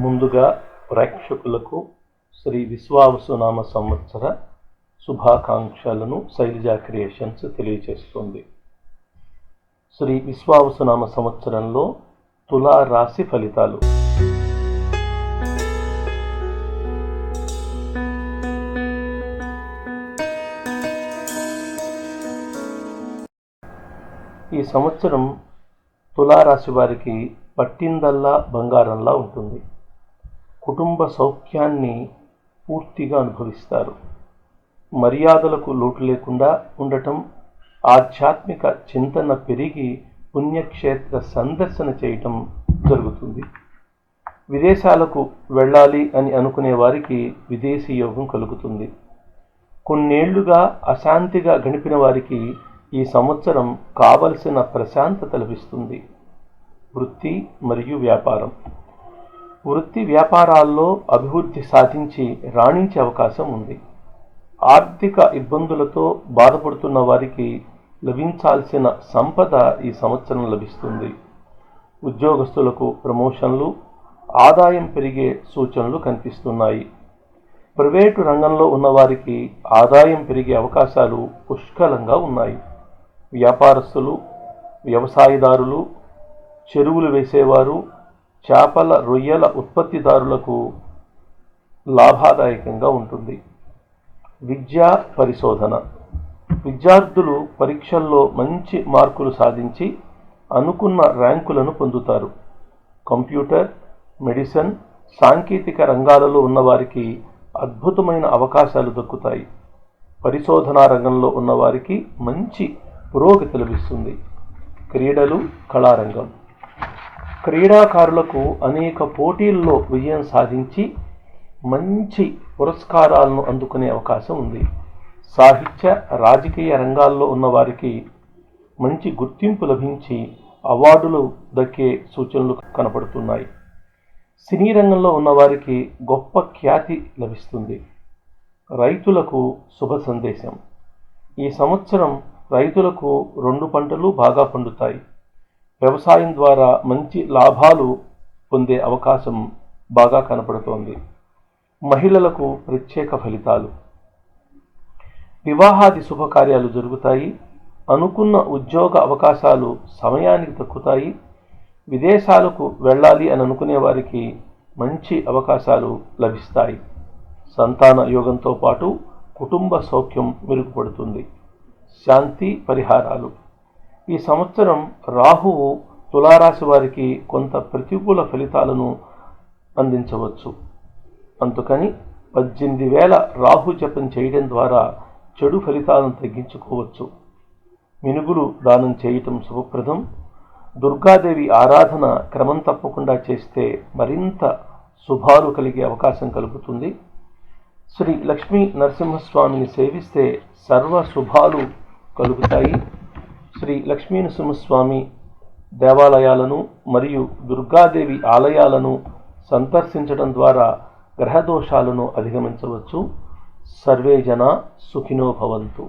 ముందుగా ప్రేక్షకులకు శ్రీ విశ్వావసునామ సంవత్సర శుభాకాంక్షలను శైలజా క్రియేషన్స్ తెలియజేస్తుంది శ్రీ విశ్వావసునామ సంవత్సరంలో తులా రాశి ఫలితాలు. ఈ సంవత్సరం తులారాశి వారికి పట్టిందల్లా బంగారంలా ఉంటుంది. కుటుంబ సౌఖ్యాన్ని పూర్తిగా అనుభవిస్తారు. మర్యాదలకు లోటు లేకుండా ఉండటం ఆధ్యాత్మిక చింతన పెరిగి పుణ్యక్షేత్ర సందర్శన చేయటం జరుగుతుంది. విదేశాలకు వెళ్ళాలి అని అనుకునే వారికి విదేశీ యోగం కలుగుతుంది. కొన్నేళ్ళుగా అశాంతిగా గడిపిన వారికి ఈ సంవత్సరం కావలసిన ప్రశాంతత లభిస్తుంది. వృత్తి మరియు వ్యాపారం. వృత్తి వ్యాపారాల్లో అభివృద్ధి సాధించి రాణించే అవకాశం ఉంది. ఆర్థిక ఇబ్బందులతో బాధపడుతున్న వారికి లభించాల్సిన సంపద ఈ సంవత్సరం లభిస్తుంది. ఉద్యోగస్తులకు ప్రమోషన్లు ఆదాయం పెరిగే సూచనలు కనిపిస్తున్నాయి. ప్రైవేటు రంగంలో ఉన్నవారికి ఆదాయం పెరిగే అవకాశాలు పుష్కలంగా ఉన్నాయి. వ్యాపారస్తులు వ్యవసాయదారులు చెరువులు వేసేవారు చేపల రొయ్యల ఉత్పత్తిదారులకు లాభదాయకంగా ఉంటుంది. విద్యా పరిశోధన. విద్యార్థులు పరీక్షల్లో మంచి మార్కులు సాధించి అనుకున్న ర్యాంకులను పొందుతారు. కంప్యూటర్ మెడిసిన్ సాంకేతిక రంగాలలో ఉన్నవారికి అద్భుతమైన అవకాశాలు దక్కుతాయి. పరిశోధనా రంగంలో ఉన్నవారికి మంచి పురోగతి లభిస్తుంది. క్రీడలు కళారంగం. క్రీడాకారులకు అనేక పోటీల్లో విజయం సాధించి మంచి పురస్కారాలను అందుకునే అవకాశం ఉంది. సాహిత్య రాజకీయ రంగాల్లో ఉన్నవారికి మంచి గుర్తింపు లభించి అవార్డులు దక్కే సూచనలు కనపడుతున్నాయి. సినీ రంగంలో ఉన్నవారికి గొప్ప ఖ్యాతి లభిస్తుంది. రైతులకు శుభ సందేశం. ఈ సంవత్సరం రైతులకు రెండు పంటలు బాగా పండుతాయి. వ్యవసాయం ద్వారా మంచి లాభాలు పొందే అవకాశం బాగా కనపడుతోంది. మహిళలకు ప్రత్యేక ఫలితాలు. వివాహాది శుభకార్యాలు జరుగుతాయి. అనుకున్న ఉద్యోగ అవకాశాలు సమయానికి దక్కుతాయి. విదేశాలకు వెళ్ళాలి అని అనుకునే వారికి మంచి అవకాశాలు లభిస్తాయి. సంతాన యోగంతో పాటు కుటుంబ సౌఖ్యం మెరుగుపడుతుంది. శాంతి పరిహారాలు. ఈ సంవత్సరం రాహువు తులారాశి వారికి కొంత ప్రతికూల ఫలితాలను అందించవచ్చు. అందుకని పద్దెనిమిది వేల రాహు జపం చేయడం ద్వారా చెడు ఫలితాలను తగ్గించుకోవచ్చు. మినుగులు దానం చేయటం శుభప్రదం. దుర్గాదేవి ఆరాధన క్రమం తప్పకుండా చేస్తే మరింత శుభాలు కలిగే అవకాశం కలుగుతుంది. శ్రీ లక్ష్మీ నరసింహస్వామిని సేవిస్తే సర్వ శుభాలు కలుగుతాయి. శ్రీ లక్ష్మీనరసింహస్వామి దేవాలయాలను మరియు దుర్గాదేవి ఆలయాలను సందర్శించడం ద్వారా గ్రహదోషాలను అధిగమించవచ్చు. సర్వే జన సుఖినో భవంతు.